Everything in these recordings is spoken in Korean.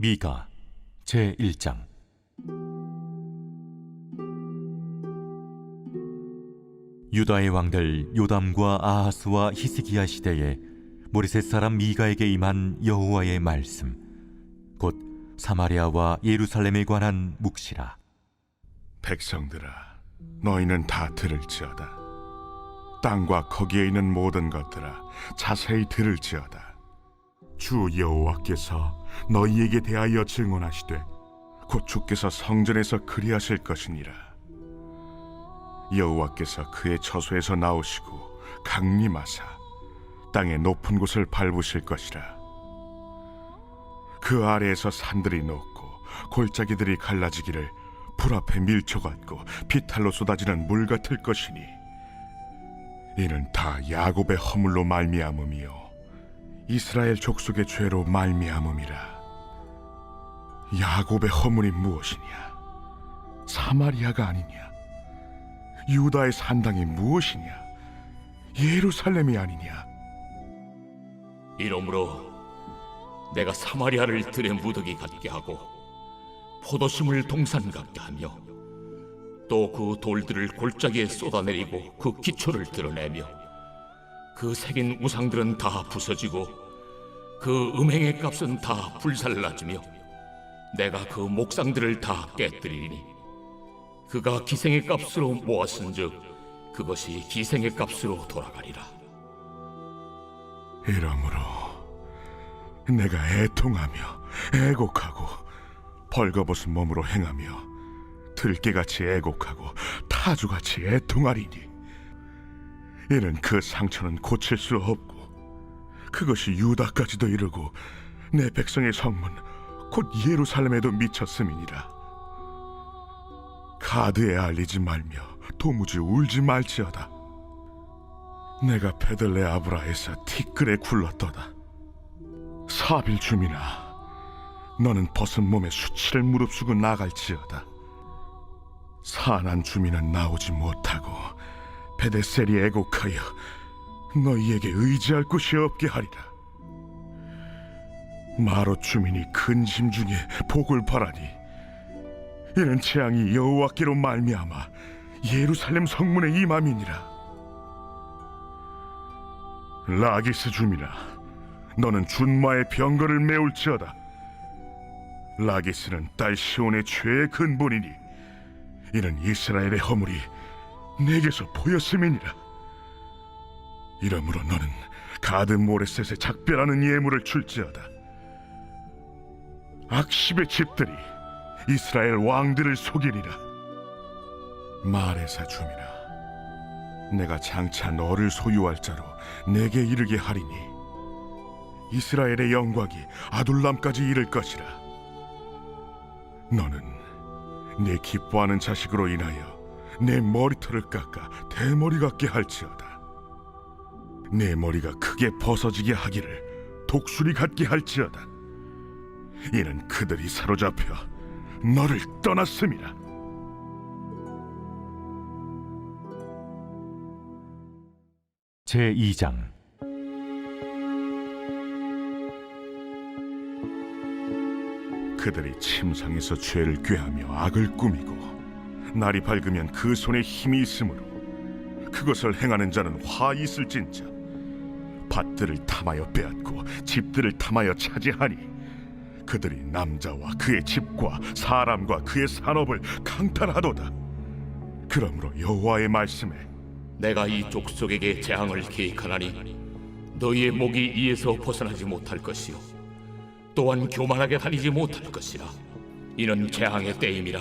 미가 제 1장 유다의 왕들 요담과 아하스와 히스기야 시대에 모리셋 사람 미가에게 임한 여호와의 말씀 곧 사마리아와 예루살렘에 관한 묵시라 백성들아, 너희는 다 들을지어다. 땅과 거기에 있는 모든 것들아, 자세히 들을지어다. 주 여호와께서 너희에게 대하여 증언하시되, 곧 주께서 성전에서 그리하실 것이니라. 여호와께서 그의 처소에서 나오시고 강림하사 땅의 높은 곳을 밟으실 것이라. 그 아래에서 산들이 녹고 골짜기들이 갈라지기를 불 앞에 밀쳐같고 비탈로 쏟아지는 물 같을 것이니 이는 다 야곱의 허물로 말미암음이요 이스라엘 족속의 죄로 말미암음이라. 야곱의 허물이 무엇이냐? 사마리아가 아니냐? 유다의 산당이 무엇이냐? 예루살렘이 아니냐? 이러므로 내가 사마리아를 들의 무더기 같게 하고 포도심을 동산 같게 하며 또 그 돌들을 골짜기에 쏟아내리고 그 기초를 드러내며 그 새긴 우상들은 다 부서지고 그 음행의 값은 다 불살라지며 내가 그 목상들을 다 깨뜨리니 그가 기생의 값으로 모았은즉 그것이 기생의 값으로 돌아가리라. 이러므로 내가 애통하며 애곡하고 벌거벗은 몸으로 행하며 들깨같이 애곡하고 타주같이 애통하리니 이는 그 상처는 고칠 수 없고 그것이 유다까지도 이르고 내 백성의 성문 곧 예루살렘에도 미쳤음이니라. 가드에 알리지 말며 도무지 울지 말지어다. 내가 베들레 아브라에서 티끌에 굴렀도다. 사빌 주민아 너는 벗은 몸에 수치를 무릅쓰고 나갈지어다. 산한 주민은 나오지 못하고 베데셀이 애곡하여 너희에게 의지할 곳이 없게 하리라. 마로 주민이 근심 중에 복을 바라니 이는 재앙이 여호와께로 말미암아 예루살렘 성문에 임함이니라. 라기스 주민아 너는 준마의 병거를 메울지어다. 라기스는 딸 시온의 죄의 근본이니 이는 이스라엘의 허물이 내게서 보였음이니라 이러므로 너는 가드 모레셋에 작별하는 예물을 줄지어다. 악십의 집들이 이스라엘 왕들을 속이리라. 마레사 주민아 내가 장차 너를 소유할 자로 내게 이르게 하리니 이스라엘의 영광이 아둘람까지 이를 것이라. 너는 내 기뻐하는 자식으로 인하여 내 머리털을 깎아 대머리 같게 할지어다 내 머리가 크게 벗어지게 하기를 독수리 같게 할지어다. 이는 그들이 사로잡혀 너를 떠났음이라 제 2장. 그들이 침상에서 죄를 꾀하며 악을 꾸미고 날이 밝으면 그 손에 힘이 있으므로 그것을 행하는 자는 화 있을진저 밭들을 탐하여 빼앗고 집들을 탐하여 차지하니 그들이 남자와 그의 집과 사람과 그의 산업을 강탈하도다. 그러므로 여호와의 말씀에 내가 이 족속에게 재앙을 계획하나니 너희의 목이 이에서 벗어나지 못할 것이요 또한 교만하게 다니지 못할 것이라. 이는 재앙의 때임이라.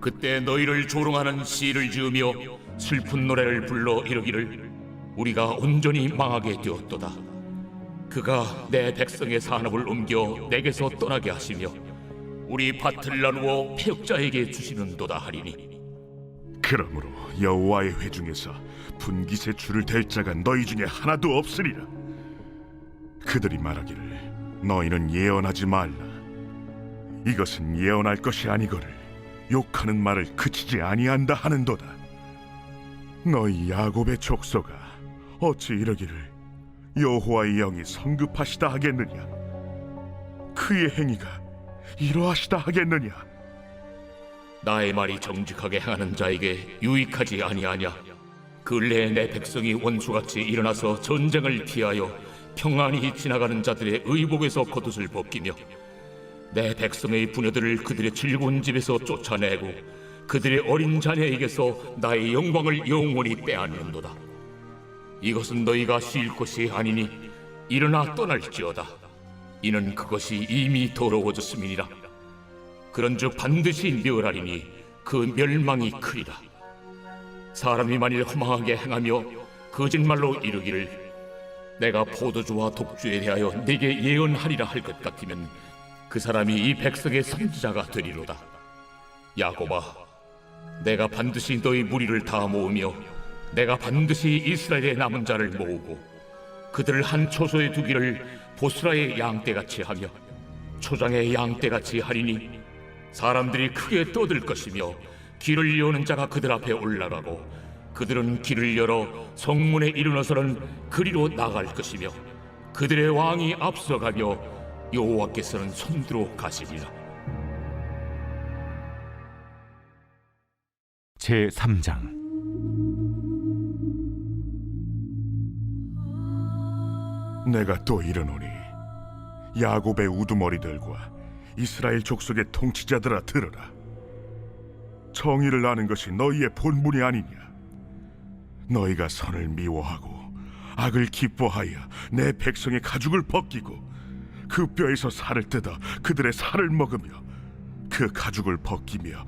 그때 너희를 조롱하는 시를 지으며 슬픈 노래를 불러 이르기를 우리가 온전히 망하게 되었도다 그가 내 백성의 산업을 옮겨 내게서 떠나게 하시며 우리 밭을 나누어 폐역자에게 주시는도다 하리니 그러므로 여호와의 회중에서 분깃의 줄을 댈 자가 너희 중에 하나도 없으리라. 그들이 말하기를 너희는 예언하지 말라. 이것은 예언할 것이 아니거늘 욕하는 말을 그치지 아니한다 하는도다. 너희 야곱의 족속아 어찌 이러기를? 여호와의 영이 성급하시다 하겠느냐? 그의 행위가 이러하시다 하겠느냐? 나의 말이 정직하게 행하는 자에게 유익하지 아니하냐? 근래에 내 백성이 원수같이 일어나서 전쟁을 피하여 평안히 지나가는 자들의 의복에서 겉옷을 벗기며 내 백성의 부녀들을 그들의 즐거운 집에서 쫓아내고 그들의 어린 자녀에게서 나의 영광을 영원히 빼앗는도다 이것은 너희가 쉴 것이 아니니 일어나 떠날지어다 이는 그것이 이미 더러워졌음이니라 그런즉 반드시 멸하리니 그 멸망이 크리라. 사람이 만일 허망하게 행하며 거짓말로 이르기를 내가 포도주와 독주에 대하여 네게 예언하리라 할 것 같으면 그 사람이 이 백성의 선지자가 되리로다. 야곱아, 내가 반드시 너희 무리를 다 모으며 내가 반드시 이스라엘의 남은 자를 모으고 그들을 한 초소에 두기를 보스라의 양떼같이 하며 초장의 양떼같이 하리니 사람들이 크게 떠들 것이며 길을 여는 자가 그들 앞에 올라가고 그들은 길을 열어 성문에 이르러서는 그리로 나갈 것이며 그들의 왕이 앞서가며 여호와께서는 손들어 가시리라 제 3장 내가 또 이르노니 야곱의 우두머리들과 이스라엘 족속의 통치자들아 들으라. 정의를 아는 것이 너희의 본분이 아니냐? 너희가 선을 미워하고 악을 기뻐하여 내 백성의 가죽을 벗기고 그 뼈에서 살을 뜯어 그들의 살을 먹으며 그 가죽을 벗기며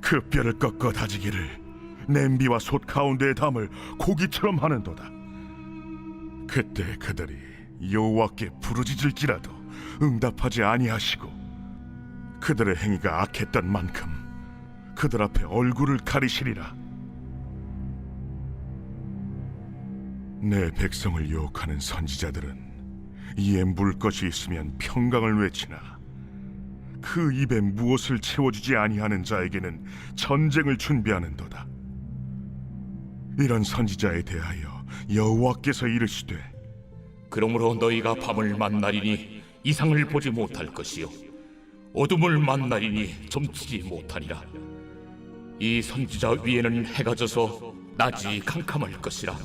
그 뼈를 꺾어 다지기를 냄비와 솥 가운데에 담을 고기처럼 하는도다 그때 그들이 여호와께 부르짖을지라도 응답하지 아니하시고 그들의 행위가 악했던 만큼 그들 앞에 얼굴을 가리시리라. 내 백성을 유혹하는 선지자들은 이에 물 것이 있으면 평강을 외치나 그 입에 무엇을 채워주지 아니하는 자에게는 전쟁을 준비하는도다. 이런 선지자에 대하여 여호와께서 이르시되 그러므로 너희가 밤을 만나리니 이상을 보지 못할 것이요 어둠을 만나리니 점치지 못하리라. 이 선지자 위에는 해가 져서 낮이 캄캄할 것이라.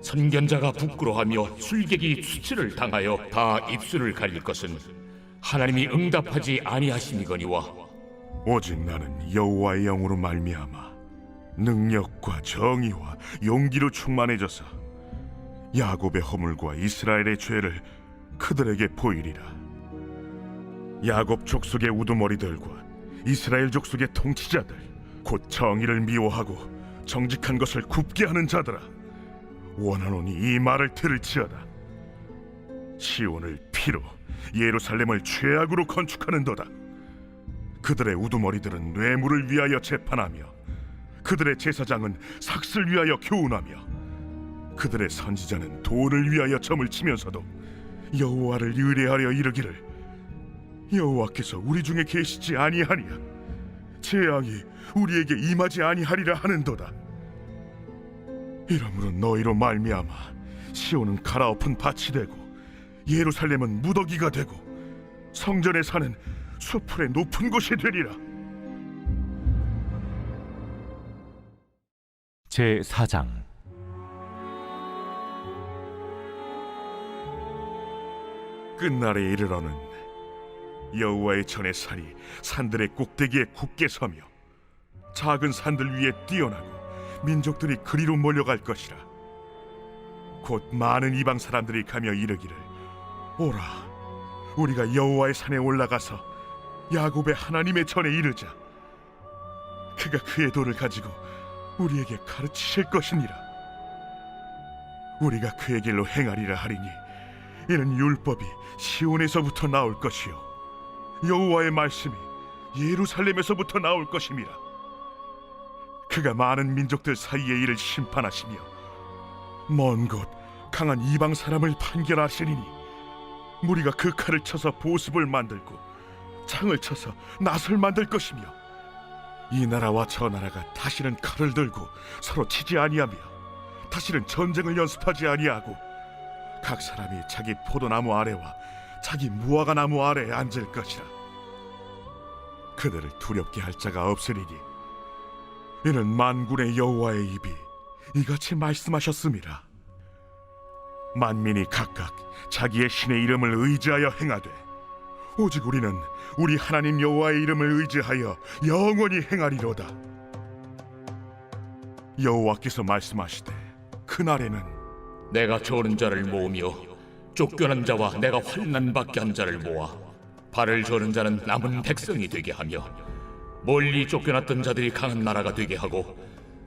선견자가 부끄러하며 술객이 수치를 당하여 다 입술을 가릴 것은 하나님이 응답하지 아니하심이거니와. 오직 나는 여호와의 영으로 말미암아 능력과 정의와 용기로 충만해져서 야곱의 허물과 이스라엘의 죄를 그들에게 보이리라. 야곱 족속의 우두머리들과 이스라엘 족속의 통치자들, 곧 정의를 미워하고 정직한 것을 굽게 하는 자들아, 원하노니 이 말을 들을지어다. 시온을 피로 예루살렘을 죄악으로 건축하는도다. 그들의 우두머리들은 뇌물을 위하여 재판하며 그들의 제사장은 삭슬 위하여 교훈하며 그들의 선지자는 돈을 위하여 점을 치면서도 여호와를 의뢰하려 이르기를 여호와께서 우리 중에 계시지 아니하니야 재앙이 우리에게 임하지 아니하리라 하는도다. 이러므로 너희로 말미암아 시온은 갈아엎은 밭이 되고 예루살렘은 무더기가 되고 성전에 사는 수풀의 높은 곳이 되리라 제 4장. 끝날에 이르러는 여호와의 전의 산이 산들의 꼭대기에 굳게 서며 작은 산들 위에 뛰어나고 민족들이 그리로 몰려갈 것이라. 곧 많은 이방 사람들이 가며 이르기를 오라 우리가 여호와의 산에 올라가서 야곱의 하나님의 전에 이르자. 그가 그의 도를 가지고 우리에게 가르치실 것이니라. 우리가 그의 길로 행하리라 하리니 이는 율법이 시온에서부터 나올 것이요 여호와의 말씀이 예루살렘에서부터 나올 것임이라. 그가 많은 민족들 사이의 일을 심판하시며 먼 곳 강한 이방 사람을 판결하시리니 무리가 그 칼을 쳐서 보습을 만들고 창을 쳐서 낫을 만들 것이며 이 나라와 저 나라가 다시는 칼을 들고 서로 치지 아니하며 다시는 전쟁을 연습하지 아니하고 각 사람이 자기 포도나무 아래와 자기 무화과 나무 아래에 앉을 것이라 그들을 두렵게 할 자가 없으리니 이는 만군의 여호와의 입이 이같이 말씀하셨습니다. 만민이 각각 자기의 신의 이름을 의지하여 행하되 오직 우리는 우리 하나님 여호와의 이름을 의지하여 영원히 행하리로다. 여호와께서 말씀하시되 그날에는 내가 저는 자를 모으며 쫓겨난 자와 내가 환난 받게 한 자를 모아 발을 저는 자는 남은 백성이 되게 하며 멀리 쫓겨났던 자들이 강한 나라가 되게 하고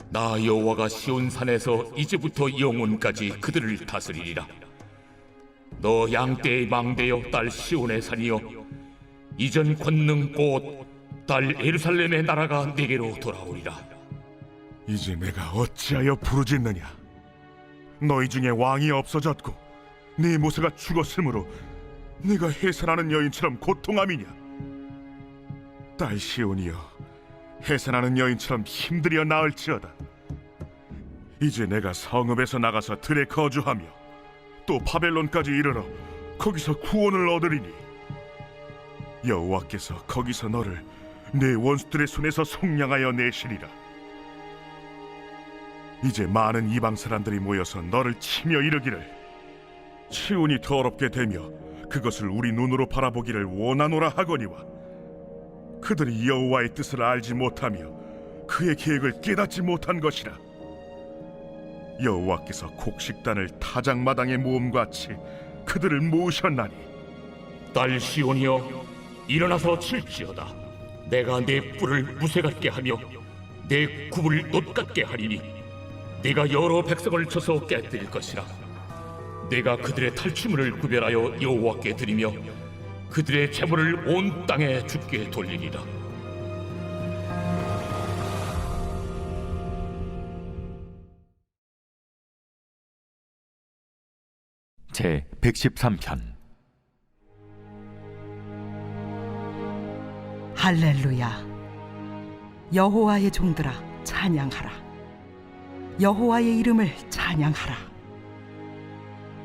나 여호와가 시온 산에서 이제부터 영원까지 그들을 다스리리라 너 양떼의 망대여 딸 시온의 산이여 이전 권능 곧 딸 예루살렘의 나라가 내게로 돌아오리라. 이제 내가 어찌하여 부르짖느냐? 너희 중에 왕이 없어졌고 네 모세가 죽었으므로 네가 해산하는 여인처럼 고통함이냐? 딸 시온이여 해산하는 여인처럼 힘들여 나을지어다. 이제 내가 성읍에서 나가서 들에 거주하며 또 바벨론까지 이르러 거기서 구원을 얻으리니. 여호와께서 거기서 너를 내 원수들의 손에서 속량하여 내시리라. 이제 많은 이방 사람들이 모여서 너를 치며 이르기를. 치운이 더럽게 되며 그것을 우리 눈으로 바라보기를 원하노라 하거니와 그들이 여호와의 뜻을 알지 못하며 그의 계획을 깨닫지 못한 것이라 여호와께서 곡식단을 타작마당에 모음같이 그들을 모으셨나니. 딸 시온이여 일어나서 칠지어다. 내가 내 뿔을 무쇠 같게 하며 내 굽을 놋 같게 하리니 내가 여러 백성을 쳐서 깨뜨릴 것이라. 내가 그들의 탈취물을 구별하여 여호와께 드리며 그들의 재물을 온 땅에 죽게 돌리리라 제 113편. 할렐루야. 여호와의 종들아 찬양하라. 여호와의 이름을 찬양하라.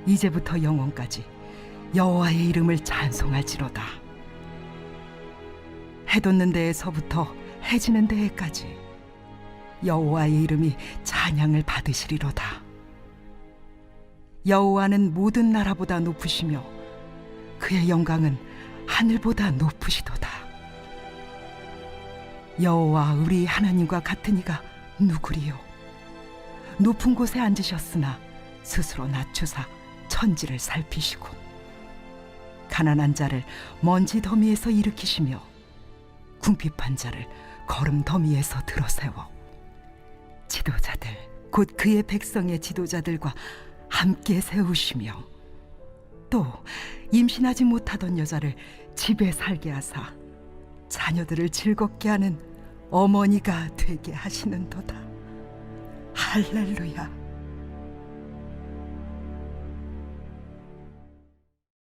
이제부터 영원까지 여호와의 이름을 찬송할지로다. 해 돋는 데에서부터 해 지는 데에까지 여호와의 이름이 찬양을 받으시리로다 여호와는 모든 나라보다 높으시며 그의 영광은 하늘보다 높으시도다. 여호와 우리 하나님과 같은 이가 누구리요? 높은 곳에 앉으셨으나 스스로 낮추사 천지를 살피시고 가난한 자를 먼지 더미에서 일으키시며 궁핍한 자를 걸음 더미에서 들어세워 지도자들 곧 그의 백성의 지도자들과 함께 세우시며 또 임신하지 못하던 여자를 집에 살게 하사 자녀들을 즐겁게 하는 어머니가 되게 하시는도다. 할렐루야.